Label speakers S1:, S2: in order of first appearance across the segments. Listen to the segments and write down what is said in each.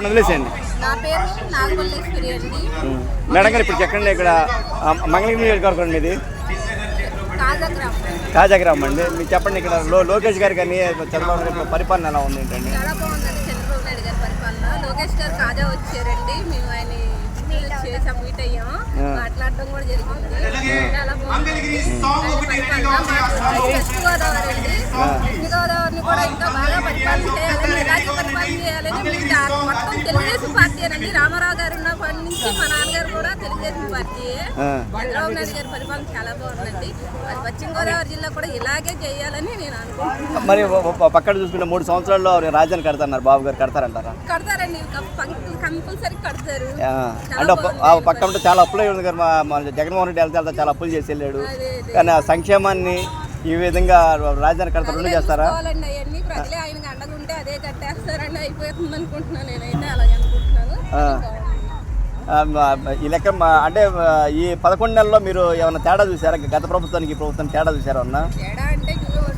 S1: వదిలేసేయండి.
S2: నా పేరు నాగమల్లేశ్వరి అండి.
S1: ఉమ్. మేడం గారు ఇప్పుడు ఎక్కడ ఇక్కడ? మంగళగిరి నియోజకవర్గం
S2: కాజాగ్రామ్.
S1: కాజాగ్రామం అండి? మీరు చెప్పండి ఇక్కడ లో లోకేష్ గారి కానీ చంద్రబాబు గారి పరిపాలన ఎలా ఉంది ఏంటండి?
S2: చాలా బాగుందండి చంద్రబాబు నాయుడు గారి పరిపాలన. లోకేష్ గారు కాజా వచ్చారండి. మేము ఆయన చేసాం మీట్ అయ్యాం. మాట్లాడడం కూడా జరిగింది. చాలా బాగుంది. ఆయన పరిపాలన. మాకు వెస్ట్ గోదావరి అండి. వెస్ట్ గోదావరిని కూడా ఇంకా బాగా పరిపాలన చేయాలని ఇలాగే పరిపాలన చేయాలని మేము దా- మొత్తం రామారావు గారు ఉన్నప్పటి నుంచి మా నాన్నగారు కూడా తెలుగుదేశం పార్టీ. చంద్రబాబు నాయుడు గారి పరిపాలన చాలా బాగుందండి. మరి పశ్చిమ గోదావరి జిల్లా కూడా ఇలాగే చేయాలని నేను అనుకుంటున్నాను.
S1: మరి పక్కన చూసుకుంటే మూడు సంవత్సరాల్లో రాజధాని కడతాన్నారు. బాబు గారు కడతారంటారా?
S2: కడతారండి. కంపల్సరీ కడతారు.
S1: అంటే ఒక- ఆ పక్క ఉంటే చాలా అప్పులు ఉంది కదా మా జగన్మోహన్ రెడ్డి వెళ్తే చాలా అప్పులు చేసి వెళ్ళాడు. కానీ ఆ సంక్షేమాన్ని ఈ విధంగా రాజధాని కడతారు రెండు చేస్తారా?
S2: చూసుకోవాలండి అవన్నీ. ప్రజలే ఆయనకి అండగా ఉంటే అదే కట్టేస్తారండి అయిపోతుంది అనుకుంటున్నాను నేనైతే అలాగే అనుకుంటున్నాను.
S1: ఆ. ఆ, మా- ఈ లెక్క అంటే ఈ పదకొండు నెలల్లో మీరు ఏమైనా తేడా చూసారా గత ప్రభుత్వానికి ఈ ప్రభుత్వానికి తేడా చూసారా అన్న?
S2: తేడా అంటే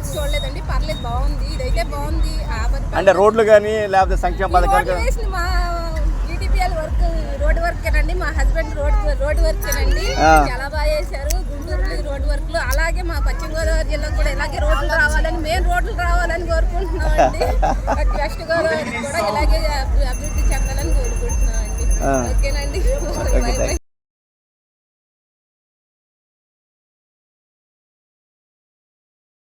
S2: చూడలేదండి పర్లేదు బాగుంది ఇదైతే బాగుంది
S1: అంటే రోడ్లు కానీ లేకపోతే సంక్షేమ పథకాలు
S2: మా వర్క్ రోడ్ వర్క్ మా హస్బెండ్ రోడ్ రోడ్ వర్క్. చాలా అలాగే మా పశ్చిమ గోదావరి జిల్లా కూడా ఇలాగే రోడ్లు రావాలని మెయిన్ రోడ్లు రావాలని కోరుకుంటున్నామండి. అటు వెస్ట్ గోదావరి కూడా ఇలాగే అభి- అభివృద్ధి చెందాలని కోరుకుంటున్నామండి.
S1: ఆ.
S2: ఓకేనండి.